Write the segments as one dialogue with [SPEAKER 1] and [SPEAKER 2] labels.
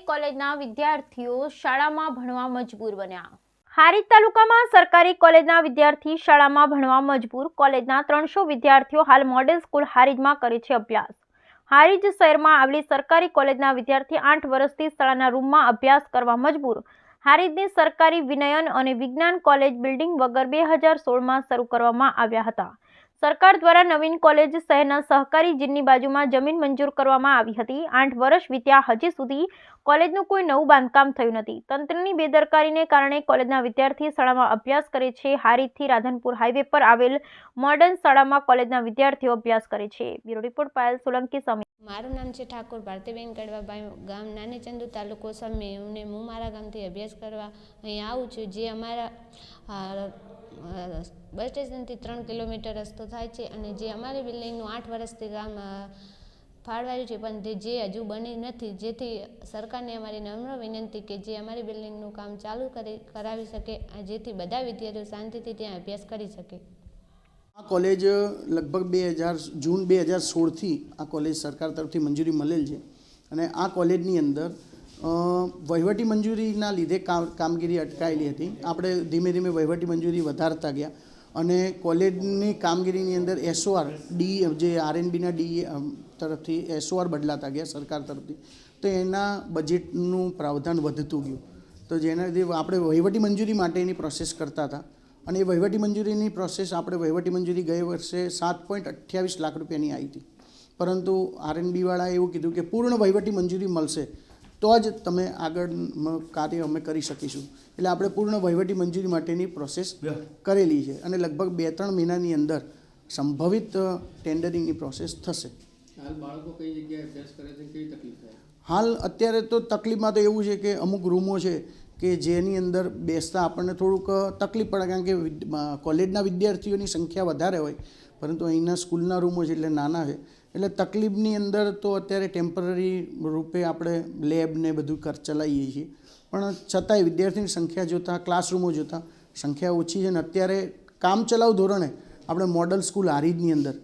[SPEAKER 1] કોલેજના વિદ્યાર્થીઓ શાળામાં ભણવા મજબૂર બન્યા. હારીજ તાલુકામાં સરકારી કોલેજના વિદ્યાર્થી શાળામાં ભણવા મજબૂર કોલેજના ત્રણસો વિદ્યાર્થીઓ હાલ મોડેલ સ્કૂલ હારીજમાં કરે છે અભ્યાસ. હારીજ શહેરમાં આવેલી સરકારી કોલેજના વિદ્યાર્થી આઠ વર્ષથી શાળાના રૂમમાં અભ્યાસ કરવા મજબૂર. હારીજની સરકારી વિનયન અને વિજ્ઞાન કોલેજ બિલ્ડિંગ વગર બે હજાર સોળમાં શરૂ કરવામાં આવ્યા હતા. સરકાર દ્વારા નવીન કોલેજ શહેરના સહકારી જીનની બાજુમાં જમીન મંજૂર કરવામાં આવી હતી. આઠ વર્ષ વીત્યા હજી સુધી કોલેજનું કોઈ નવું બાંધકામ થયું નથી. તંત્રની બેદરકારીને કારણે કોલેજના વિદ્યાર્થી શાળામાં અભ્યાસ કરે છે. હારીથી રાધનપુર હાઈવે પર આવેલ મોડર્ન શાળામાં કોલેજના વિદ્યાર્થીઓ અભ્યાસ કરે છે. બ્યુરો રિપોર્ટ પાયલ સોલંકી સમી
[SPEAKER 2] મારું નામ છે ઠાકોર ભારતીબેન કડવાભાઈ. ગામ નાની ચંદુ તાલુકો સમી અને હું મારા ગામથી અભ્યાસ કરવા અહીં આવું છું. જે અમારા બસ સ્ટેશનથી ત્રણ કિલોમીટર રસ્તો થાય છે અને જે અમારી બિલ્ડિંગનું આઠ વર્ષથી કામ ફાળવાયું છે. પણ તે જે હજુ બની નથી. જેથી સરકારને અમારી નમ્ર વિનંતી કે જે અમારી બિલ્ડિંગનું કામ ચાલુ કરી, કરાવી શકે જેથી બધા વિદ્યાર્થીઓ શાંતિથી ત્યાં અભ્યાસ કરી શકે.
[SPEAKER 3] આ કોલેજ લગભગ બે હજાર જૂન બે હજાર સોળથી આ કોલેજ સરકાર તરફથી મંજૂરી મળેલ છે. અને આ કોલેજની અંદર વહીવટી મંજૂરીના લીધે કામ કામગીરી અટકાયેલી હતી. આપણે ધીમે ધીમે વહીવટી મંજૂરી વધારતા ગયા અને કોલેજની કામગીરીની અંદર એસઓઆર, ડી, જે આરએનબીના ડી તરફથી એસઓઆર બદલાતા ગયા સરકાર તરફથી. તો એના બજેટનું પ્રાવધાન વધતું ગયું. તો જેના લીધે આપણે વહીવટી મંજૂરી માટેની પ્રોસેસ કરતા હતા. અને એ વહીવટી મંજૂરીની પ્રોસેસ આપણે વહીવટી મંજૂરી ગયે વર્ષે સાત પોઈન્ટ અઠ્યાવીસ લાખ રૂપિયાની આવી હતી. પરંતુ આરએનબીવાળાએ એવું કીધું કે પૂર્ણ વહીવટી મંજૂરી મળશે તો જ તમે આગળ કાર્ય અમે કરી શકીશું. એટલે આપણે પૂર્ણ વહીવટી મંજૂરી માટેની પ્રોસેસ કરેલી છે અને લગભગ બે ત્રણ મહિનાની અંદર સંભવિત ટેન્ડરિંગની પ્રોસેસ થશે.
[SPEAKER 4] હાલ બાળકો કઈ જગ્યાએ અભ્યાસ કરે છે? કેવી તકલીફ થાય?
[SPEAKER 3] હાલ અત્યારે તો તકલીફમાં તો એવું છે કે અમુક રૂમો છે કે જેની અંદર બેસતા આપણને થોડુંક તકલીફ પડે કારણ કે કોલેજના વિદ્યાર્થીઓની સંખ્યા વધારે હોય પરંતુ અહીંના સ્કૂલના રૂમો છે એટલે નાના છે. એટલે તકલીફની અંદર તો અત્યારે ટેમ્પરરી રૂપે આપણે લેબ ને બધું કર ચલાવીએ છીએ. પણ છતાંય વિદ્યાર્થીની સંખ્યા જોતાં ક્લાસરૂમો જોતાં સંખ્યા ઓછી છે ને અત્યારે કામ ચલાવ ધોરણે આપણે મોડલ સ્કૂલ હારીજની અંદર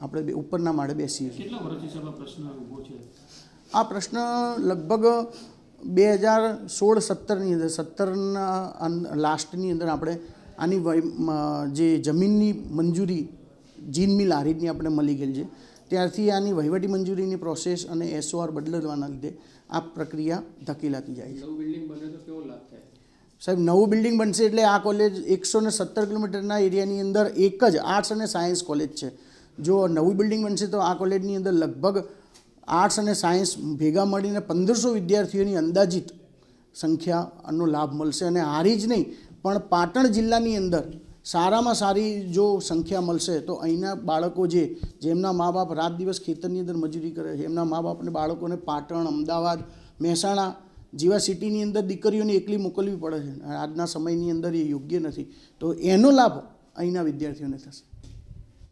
[SPEAKER 3] આપણે ઉપરના માળે બેસીએ છીએ.
[SPEAKER 4] આ પ્રશ્ન
[SPEAKER 3] લગભગ બે હજાર સોળ સત્તરની અંદર સત્તરના લાસ્ટની અંદર આપણે આની જે જમીનની મંજૂરી જીન મિલ આપણે મળી ગયેલ છે. ત્યારથી આની વહીવટી મંજૂરીની પ્રોસેસ અને એસઓઆર બદલવાના લીધે આ પ્રક્રિયા ધકેલાતી જાય છે. સાહેબ નવું બિલ્ડિંગ બનશે એટલે આ કોલેજ એકસો ને સત્તર કિલોમીટરના એરિયાની અંદર એક જ આર્ટ્સ અને સાયન્સ કોલેજ છે. જો નવું બિલ્ડિંગ બનશે તો આ કોલેજની અંદર લગભગ આર્ટ્સ અને સાયન્સ ભેગા મળીને પંદરસો વિદ્યાર્થીઓની અંદાજિત સંખ્યાનો લાભ મળશે અને હારી જ નહીં, પણ પાટણ જિલ્લાની અંદર સારામાં સારી જો સંખ્યા મળશે, તો અહીંના બાળકો જે, જેમના મા બાપ રાત દિવસ ખેતરની અંદર મજૂરી કરે છે એમના મા બાપને બાળકોને પાટણ, અમદાવાદ, મહેસાણા જેવા સિટીની અંદર દીકરીઓને એકલી મોકલવી પડે છે. આજના સમયની અંદર એ યોગ્ય નથી. તો એનો લાભ અહીંના વિદ્યાર્થીઓને થશે.